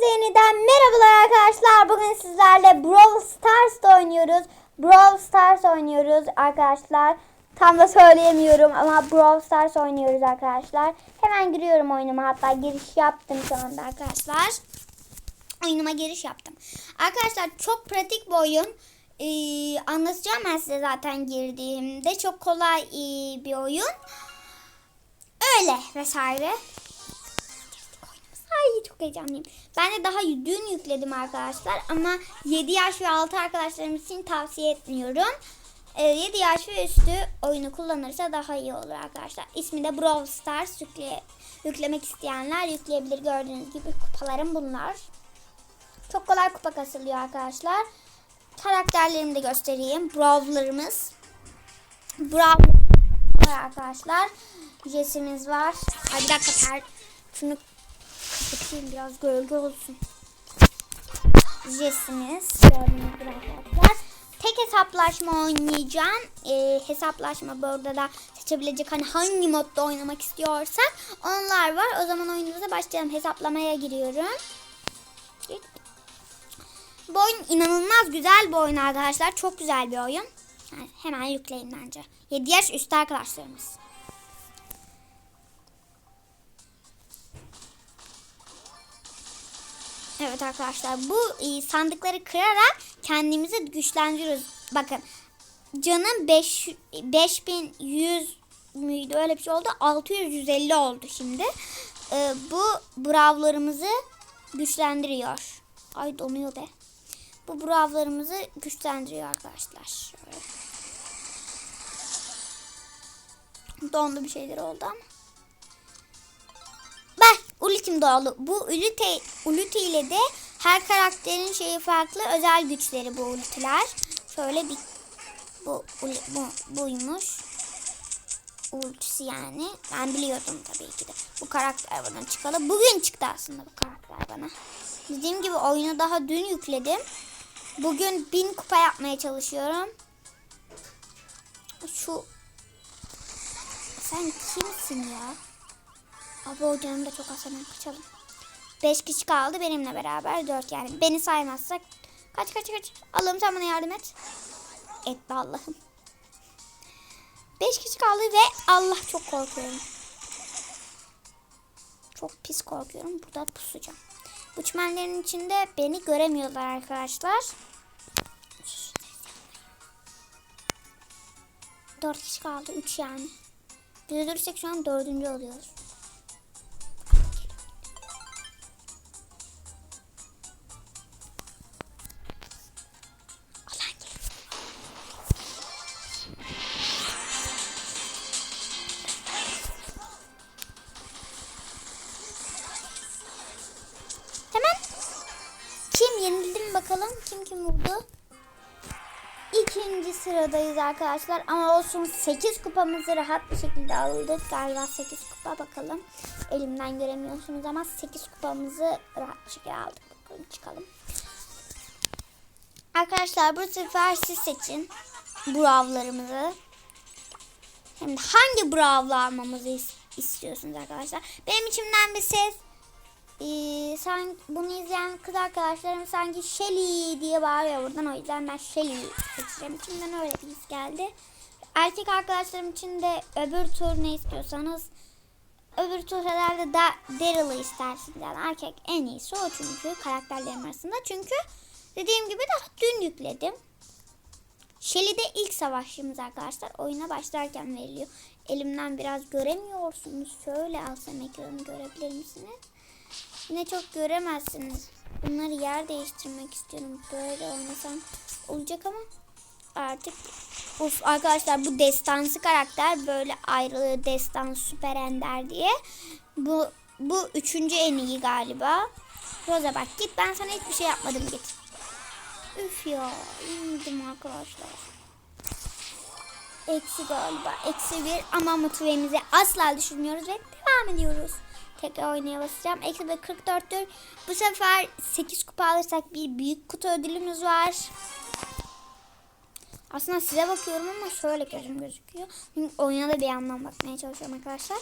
Herkese yeniden merhabalar arkadaşlar. Bugün sizlerle Brawl Stars oynuyoruz. Brawl Stars oynuyoruz arkadaşlar. Tam da söyleyemiyorum ama Brawl Stars oynuyoruz arkadaşlar. Hemen giriyorum oyunuma. Hatta giriş yaptım şu anda arkadaşlar. Oyunuma giriş yaptım. Arkadaşlar çok pratik bir oyun. Ee, anlatacağım ben size zaten girdiğimde. Çok kolay ee, bir oyun. Öyle vesaire. Ay çok heyecanlıyım. Ben de daha dün yükledim arkadaşlar ama 7 yaş ve altı arkadaşlarım için tavsiye etmiyorum. Ee, 7 yaş ve üstü oyunu kullanırsa daha iyi olur arkadaşlar. İsmi de Brawl Stars. Yükle, yüklemek isteyenler yükleyebilir. Gördüğünüz gibi kupalarım bunlar. Çok kolay kupa kasılıyor arkadaşlar. Karakterlerimi de göstereyim. Brawl'larımız. Brawl arkadaşlar. Jesse'miz var. Ay bir dakika ter. Şunu kapatayım biraz gölge olsun. Arkadaşlar. Tek hesaplaşma oynayacağım. Ee, hesaplaşma burada da seçebilecek hani hangi modda oynamak istiyorsak onlar var. O zaman oyunumuza başlayalım. Hesaplamaya giriyorum. Bu oyun inanılmaz güzel bir oyun arkadaşlar. Çok güzel bir oyun. Yani hemen yükleyin bence. 7 yaş üstü arkadaşlarımız. Evet arkadaşlar bu e, sandıkları kırarak kendimizi güçlendiriyoruz. Bakın canım 5 5100 müydü öyle bir şey oldu. 600 150 oldu şimdi. E, bu bravlarımızı güçlendiriyor. Ay donuyor be. Bu bravlarımızı güçlendiriyor arkadaşlar. Şöyle. Dondu bir şeyler oldu ama. Ultim doğalı. Bu ulti, ulti ile de her karakterin şeyi farklı. Özel güçleri bu ultiler. Şöyle bir bu, bu buymuş. Ultisi yani. Ben biliyordum tabii ki de. Bu karakter bana çıkalı. Bugün çıktı aslında bu karakter bana. Dediğim gibi oyunu daha dün yükledim. Bugün bin kupa yapmaya çalışıyorum. Şu sen kimsin ya? Abi o canım da çok az kaçalım. 5 kişi kaldı benimle beraber 4 yani. Beni saymazsak kaç kaç kaç. Allah'ım sen bana yardım et. Et be Allah'ım. 5 kişi kaldı ve Allah çok korkuyorum. Çok pis korkuyorum. Burada pusacağım. Bu çimenlerin içinde beni göremiyorlar arkadaşlar. 4 kişi kaldı. 3 yani. Biz ölürsek şu an dördüncü oluyoruz. Arkadaşlar. Ama olsun 8 kupamızı rahat bir şekilde aldık. Galiba 8 kupa bakalım. Elimden göremiyorsunuz ama 8 kupamızı rahat bir şekilde aldık. Bakalım çıkalım. Arkadaşlar bu sefer siz seçin. Bravlarımızı. Hem de hangi bravla almamızı is- istiyorsunuz arkadaşlar. Benim içimden bir ses ee, sen bunu izleyen kız arkadaşlarım sanki Shelly diye bağırıyor buradan o yüzden ben Shelly seçeceğim. İçimden öyle bir his geldi. Erkek arkadaşlarım için de öbür tur ne istiyorsanız öbür tur herhalde da Daryl'ı istersiniz. Yani erkek en iyisi o çünkü karakterlerim arasında. Çünkü dediğim gibi daha dün yükledim. Shelly de ilk savaşçımız arkadaşlar. Oyuna başlarken veriliyor. Elimden biraz göremiyorsunuz. Şöyle alsam ekranı görebilir misiniz? Yine çok göremezsiniz. Bunları yer değiştirmek istiyorum. Böyle oynasam olacak ama artık Uf arkadaşlar bu destansı karakter böyle ayrılığı destan süper ender diye. Bu bu üçüncü en iyi galiba. Rosa bak git ben sana hiçbir şey yapmadım git. Üf ya iyiydim arkadaşlar. Eksi galiba. Eksi bir ama motivemizi asla düşürmüyoruz ve devam ediyoruz. Tekrar oynaya basacağım. Bir 44'tür. Bu sefer 8 kupa alırsak bir büyük kutu ödülümüz var. Aslında size bakıyorum ama şöyle gözüm gözüküyor. Çünkü oyuna da bir yandan bakmaya çalışıyorum arkadaşlar.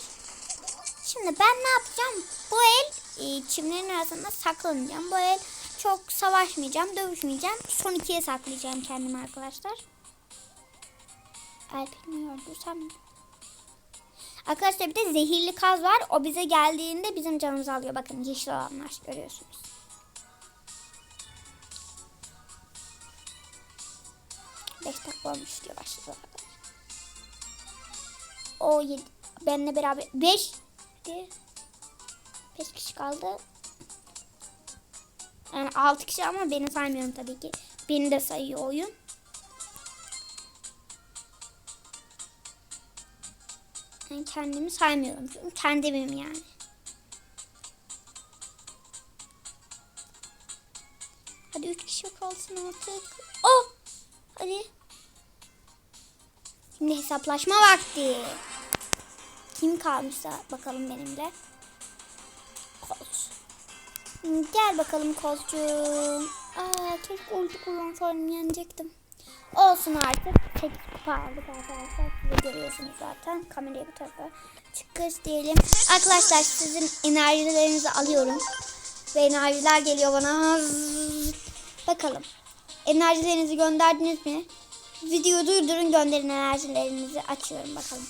Şimdi ben ne yapacağım? Bu el e, çimlerin arasında saklanacağım. Bu el çok savaşmayacağım, dövüşmeyeceğim. Son ikiye saklayacağım kendimi arkadaşlar. Alper'imi öldürsem mi? Arkadaşlar bir de zehirli kaz var. O bize geldiğinde bizim canımızı alıyor. Bakın yeşil olanlar görüyorsunuz. Beş dakika olmuş diyor başladı. O yedi. Benle beraber beş. Beş kişi kaldı. Yani altı kişi ama beni saymıyorum tabii ki. Beni de sayıyor oyun. Ben kendimi saymıyorum çünkü kendimim yani. Hadi üç kişi kalsın artık. Oh! Hadi. Şimdi hesaplaşma vakti. Kim kalmışsa bakalım benimle. Koz. Gel bakalım Kozcuğum. Aa, keşke ulti kullansaydım yenecektim. Olsun artık. 8 kupa aldık arkadaşlar. Siz görüyorsunuz zaten. Kamerayı bu tarafa çıkış diyelim. Arkadaşlar sizin enerjilerinizi alıyorum. Ve enerjiler geliyor bana. Bakalım. Enerjilerinizi gönderdiniz mi? Videoyu durdurun gönderin enerjilerinizi. Açıyorum bakalım.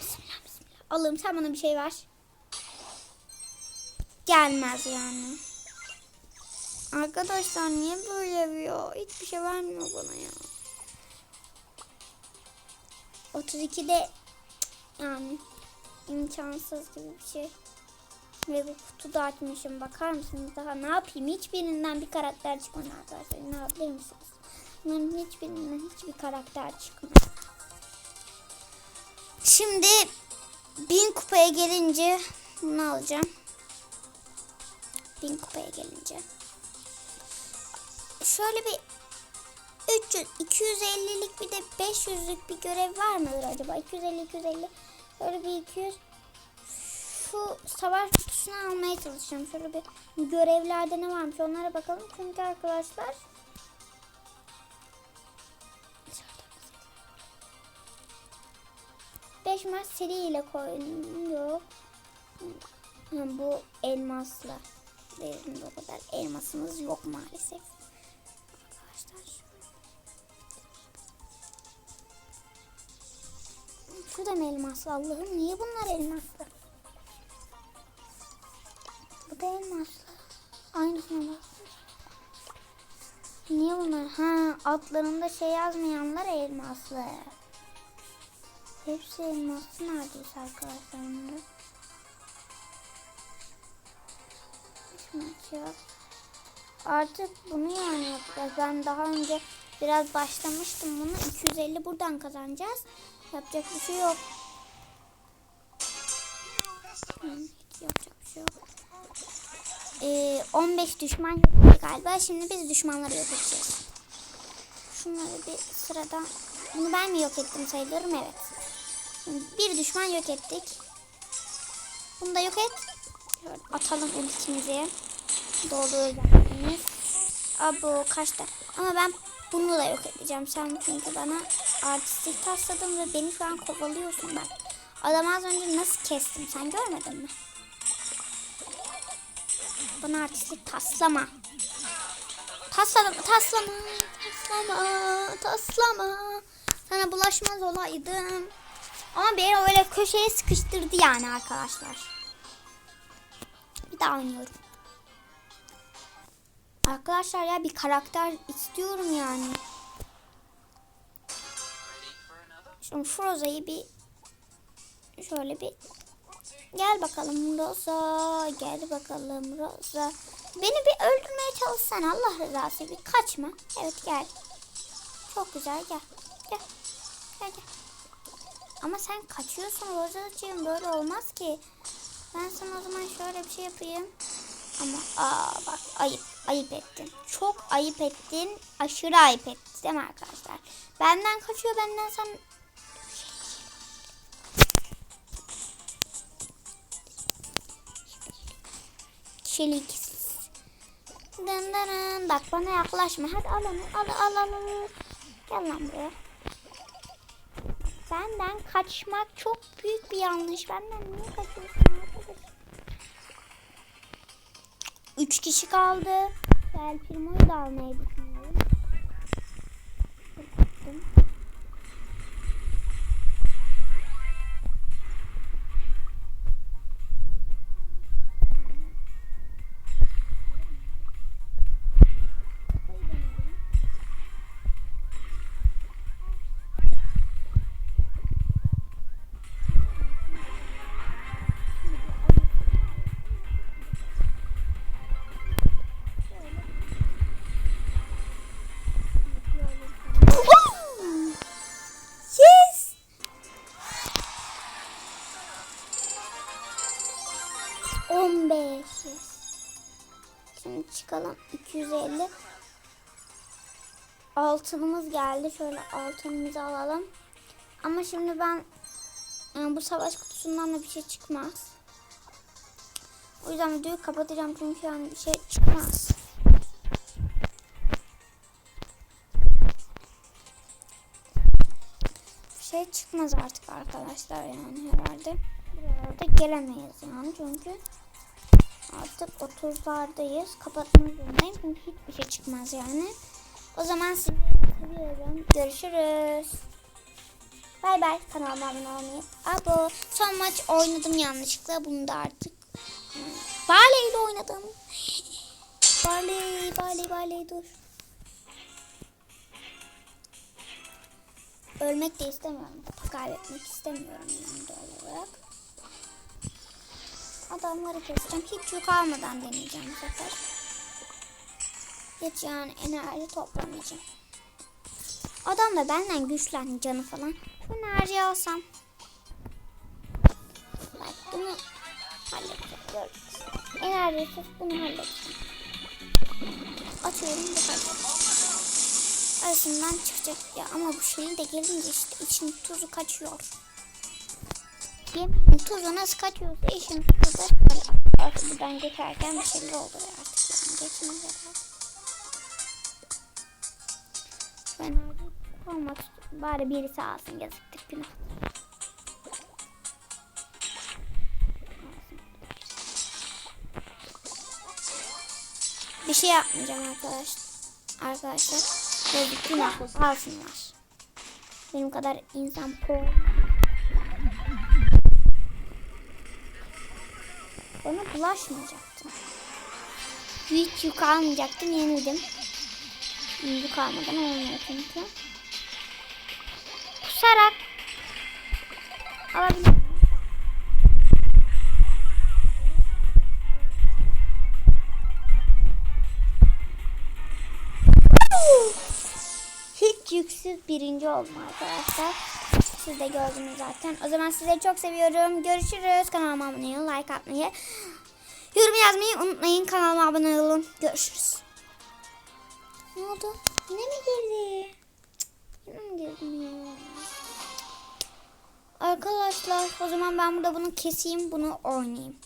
Bismillah bismillah. Allah'ım sen bana bir şey ver. Gelmez yani. Arkadaşlar niye böyle yapıyor? Hiçbir şey vermiyor bana ya. 32'de yani imkansız gibi bir şey. Ve bu kutuda açmışım. Bakar mısınız daha ne yapayım? Hiçbirinden bir karakter çıkmadı arkadaşlar. Ne yapabilir misiniz? Bunların hiçbirinden hiçbir karakter çıkmadı. Şimdi bin kupaya gelince bunu alacağım. Bin kupaya gelince. Şöyle bir 300, 250'lik bir de 500'lük bir görev var mıdır acaba? 250, 250. Şöyle bir 200. Şu savaş kutusunu almaya çalışacağım. Şöyle bir görevlerde ne varmış onlara bakalım. Çünkü arkadaşlar Beş maç seri ile koyuyor. Ha, bu elmasla. Bizim de o kadar elmasımız yok maalesef. Şu da mı elmaslı Allah'ım? Niye bunlar elmaslı? Bu da elmaslı. Aynısına bak. Niye bunlar? Ha altlarında şey yazmayanlar elmaslı. Hepsi elmaslı neredeyse arkadaşlar yok. Artık bunu yani yapacağız. Ben daha önce biraz başlamıştım bunu. 250 buradan kazanacağız. Yapacak bir şey yok. Yapacak bir şey yok. Ee, 15 düşman yok galiba. Şimdi biz düşmanları yok edeceğiz. Şunları bir sıradan... Bunu ben mi yok ettim sayılırım? Evet. Bir düşman yok ettik. Bunu da yok et. Atalım ultimizi. Dolduracağız. Abo kaçta? Ama ben bunu da yok edeceğim. Sen çünkü bana artistlik tasladın ve beni şu an kovalıyorsun bak. Adam az önce nasıl kestim sen görmedin mi? Bana artistlik taslama. Taslama, taslama, taslama, taslama. Sana bulaşmaz olaydım. Ama beni öyle köşeye sıkıştırdı yani arkadaşlar. Bir daha oynuyorum. Arkadaşlar ya bir karakter istiyorum yani. Şimdi Froza'yı bir şöyle bir gel bakalım Rosa gel bakalım Rosa. Beni bir öldürmeye çalışsan Allah rızası bir kaçma. Evet gel. Çok güzel gel. Gel gel, gel. ama sen kaçıyorsun Rosa'cığım böyle olmaz ki. Ben sana o zaman şöyle bir şey yapayım. Ama aa bak ayıp ayıp ettin. Çok ayıp ettin aşırı ayıp ettin değil mi arkadaşlar? Benden kaçıyor benden sen Çelik. Dın dın. Bak bana yaklaşma. Hadi al onu. Al al al. al. Gel lan buraya. Benden kaçmak çok büyük bir yanlış. Benden niye kaçıyorsun arkadaş? Üç kişi kaldı. Gel Primo'yu da almayı 250. Altınımız geldi. Şöyle altınımızı alalım. Ama şimdi ben yani bu savaş kutusundan da bir şey çıkmaz. O yüzden videoyu kapatacağım çünkü yani bir şey çıkmaz. Bir şey çıkmaz artık arkadaşlar yani herhalde. Buralarda gelemeyiz yani çünkü artık 30'lardayız. Kapatmak zorundayım çünkü hiçbir şey çıkmaz yani. O zaman sizi seviyorum. Görüşürüz. Bay bay. Kanalıma abone olmayı. Abo. Son maç oynadım yanlışlıkla. Bunu da artık. Barley ile oynadım. Barley, Barley, Barley dur. Ölmek de istemiyorum. Kaybetmek istemiyorum yani doğal olarak. Adamları keseceğim. Hiç yük almadan deneyeceğim bu sefer. Hiç yani enerji toplamayacağım. Adam da benden güçlendi canı falan. Şu enerjiyi alsam. Bak bunu halledeceğim. Enerjisiz bunu halledeceğim. Atıyorum bu kadar. Arasından çıkacak ya ama bu şeyi de gelince işte için tuzu kaçıyor. Yemin tuzu nasıl kaçıyorsa işin tuzu da artık buradan geçerken bir şeyler olur artık yani geçmez herhalde. Şu enerji olmak. Bari birisi alsın yazıktır günah. Bir şey yapmayacağım arkadaşlar. Arkadaşlar. Yazık günah alsınlar. Benim kadar insan po. Bana bulaşmayacaktım. Hiç yük almayacaktım yenildim. Yük almadan olmuyor çünkü. Kusarak alabilirim. Hiç yüksüz birinci oldum arkadaşlar. Siz de gördünüz zaten. O zaman sizleri çok seviyorum. Görüşürüz. Kanalıma abone olun, like atmayı, yorum yazmayı unutmayın. Kanalıma abone olun. Görüşürüz. Ne oldu? Yine mi girdi? Yine mi girdim ya? Arkadaşlar o zaman ben burada bunu keseyim bunu oynayayım.